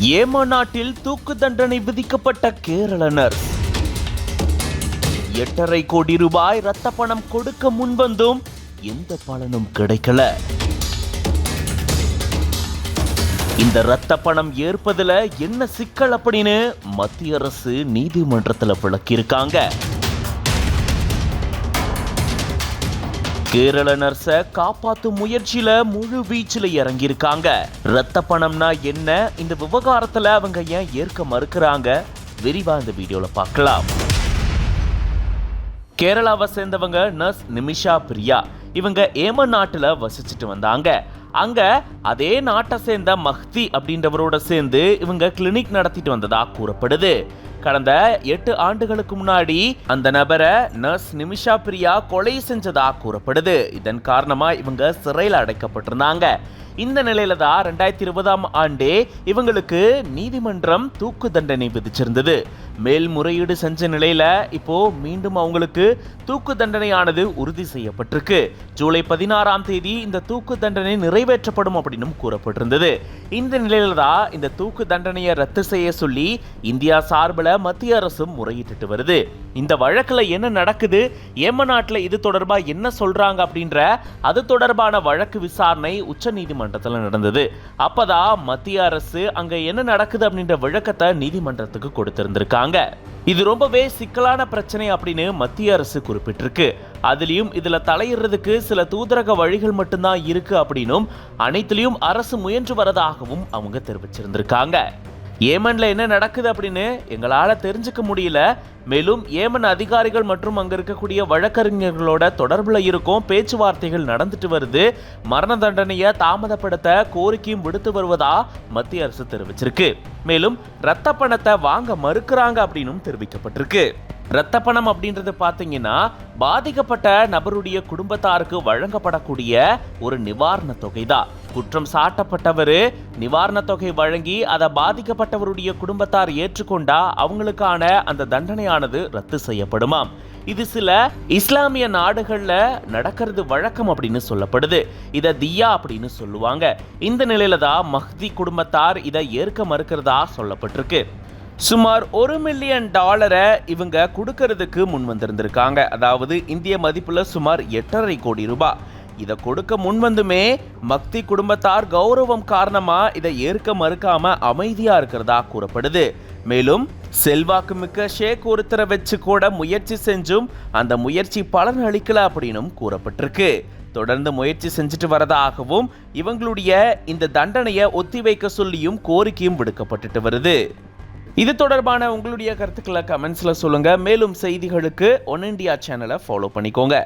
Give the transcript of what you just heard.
ஏம நாட்டில் தூக்கு தண்டனை விதிக்கப்பட்ட கேரளனர். எட்டரை கோடி ரூபாய் ரத்த பணம் கொடுக்க முன்வந்தும் எந்த பலனும் கிடைக்கல. இந்த ரத்த பணம் ஏற்பதுல என்ன சிக்கல் அப்படின்னு மத்திய அரசு நீதிமன்றத்துல விளக்கியிருக்காங்க. கேரள நர்ஸை காப்பாத்தும் முயற்சியில முழு வீச்சில் இறங்கியிருக்காங்க. ரத்த பணம்னா என்ன? இந்த விவகாரத்துல அவங்க ஏன் ஏற்க மறுக்கிறாங்க? விரிவா இந்த வீடியோல பார்க்கலாம். கேரளாவை சேர்ந்தவங்க நர்ஸ் நிமிஷா பிரியா. இவங்க ஏமன் நாட்டுல வசிச்சுட்டு வந்தாங்க. அங்க அதே நாட்டை சேர்ந்த மஹ்தி அப்படின்றவரோட சேர்ந்து இவங்க கிளினிக் நடத்திட்டு வந்ததா கூறப்படுது. கடந்த எட்டு ஆண்டுகளுக்கு முன்னாடி அந்த நபரை நர்ஸ் நிமிஷா பிரியா கொலை செஞ்சதா கூறப்படுது. இதன் காரணமா இவங்க சிறையில் அடைக்கப்பட்டிருந்தாங்க. இந்த நிலையில தான் ரெண்டாயிரத்தி இருபதாம் ஆண்டே இவங்களுக்கு நீதிமன்றம் தூக்கு தண்டனை விதிச்சிருந்தது. மேல்முறையீடு செஞ்ச நிலையில இப்போ மீண்டும் அவங்களுக்கு தூக்கு தண்டனையானது உறுதி செய்யப்பட்டிருக்கு. ஜூலை பதினாறாம் தேதி இந்த தூக்கு தண்டனை நிறைவேற்றப்படும் அப்படின்னும் கூறப்பட்டிருந்தது. இந்த நிலையில தான் இந்த தூக்கு தண்டனையை ரத்து செய்ய சொல்லி இந்தியா சார்பில் மத்திய அரசும் முறையிட்டு வருது. இந்த வழக்குல என்ன நடக்குது? ஏம நாட்டுல இது தொடர்பா என்ன சொல்றாங்க அப்படின்ற அது தொடர்பான வழக்கு விசாரணை உச்ச நீதிமன்றத்துல நடந்தது. அப்பதான் மத்திய அரசு அங்க என்ன நடக்குது அப்படின்ற விளக்கத்தை நீதிமன்றத்துக்கு கொடுத்திருந்திருக்காங்க. இது ரொம்பவே சிக்கலான பிரச்சனை அப்படின்னு மத்திய அரசு குறிப்பிட்டிருக்கு. அதுலயும் இதுல தலையிடுறதுக்கு சில தூதரக வழிகள் மட்டும்தான் இருக்கு அப்படின்னும் அனைத்துலயும் அரசு முயன்று வரதாகவும் அவங்க தெரிவிச்சிருந்திருக்காங்க. ஏமனில் என்ன நடக்குது அப்படின்னு எங்களால் தெரிஞ்சுக்க முடியல. மேலும் ஏமன் அதிகாரிகள் மற்றும் அங்கே இருக்கக்கூடிய வழக்கறிஞர்களோட தொடர்பில் இருக்கும் பேச்சுவார்த்தைகள் நடந்துட்டு வருது. மரண தண்டனையை தாமதப்படுத்த கோரிக்கையும் விடுத்து வருவதா மத்திய அரசு தெரிவிச்சிருக்கு. மேலும் ரத்த பணத்தை வாங்க மறுக்கிறாங்க அப்படின்னும் தெரிவிக்கப்பட்டிருக்கு. இரத்த பணம் அப்படின்றது பார்த்தீங்கன்னா பாதிக்கப்பட்ட நபருடைய குடும்பத்தாருக்கு வழங்கப்படக்கூடிய ஒரு நிவாரண தொகை தான் குற்றம் சாட்டப்பட்டவர் நிவாரண தொகை வழங்கி அதை பாதிக்கப்பட்டவருடைய குடும்பத்தார் ஏற்றுக்கொண்டா அவங்களுக்கான அந்த தண்டனையானது ரத்து செய்யப்படுமாம். இது சில இஸ்லாமிய நாடுகளில் நடக்கிறது வழக்கம் அப்படின்னு சொல்லப்படுது. இதை தியா அப்படின்னு சொல்லுவாங்க. இந்த நிலையில தான் மஹ்தி குடும்பத்தார் இதை ஏற்க மறுக்கிறதா சொல்லப்பட்டிருக்கு. சுமார் ஒரு மில்லியன் டாலரை இவங்க கொடுக்கறதுக்கு முன் வந்திருந்திருக்காங்க. அதாவது இந்திய மதிப்பில் சுமார் எட்டரை கோடி ரூபாய் இதை கொடுக்க முன் வந்துமே மக்தி குடும்பத்தார் கௌரவம் காரணமா இதை ஏற்க மறுக்காம அமைதியா இருக்கிறதா கூறப்படுது. மேலும் செல்வாக்கு மிக்க ஷேக் ஒருத்தரை வச்சு கூட முயற்சி செஞ்சும் அந்த முயற்சி பலன் அளிக்கல அப்படின்னும் கூறப்பட்டிருக்கு. தொடர்ந்து முயற்சி செஞ்சுட்டு வரதாகவும் இவங்களுடைய இந்த தண்டனையை ஒத்திவைக்க சொல்லியும் கோரிக்கையும் விடுக்கப்பட்டுட்டு வருது. இது தொடர்பான உங்களுடைய கருத்துக்களை கமெண்ட்ஸ்ல சொல்லுங்க. மேலும் செய்திகளுக்கு ஒன் இண்டியா சேனலை ஃபாலோ பண்ணிக்கோங்க.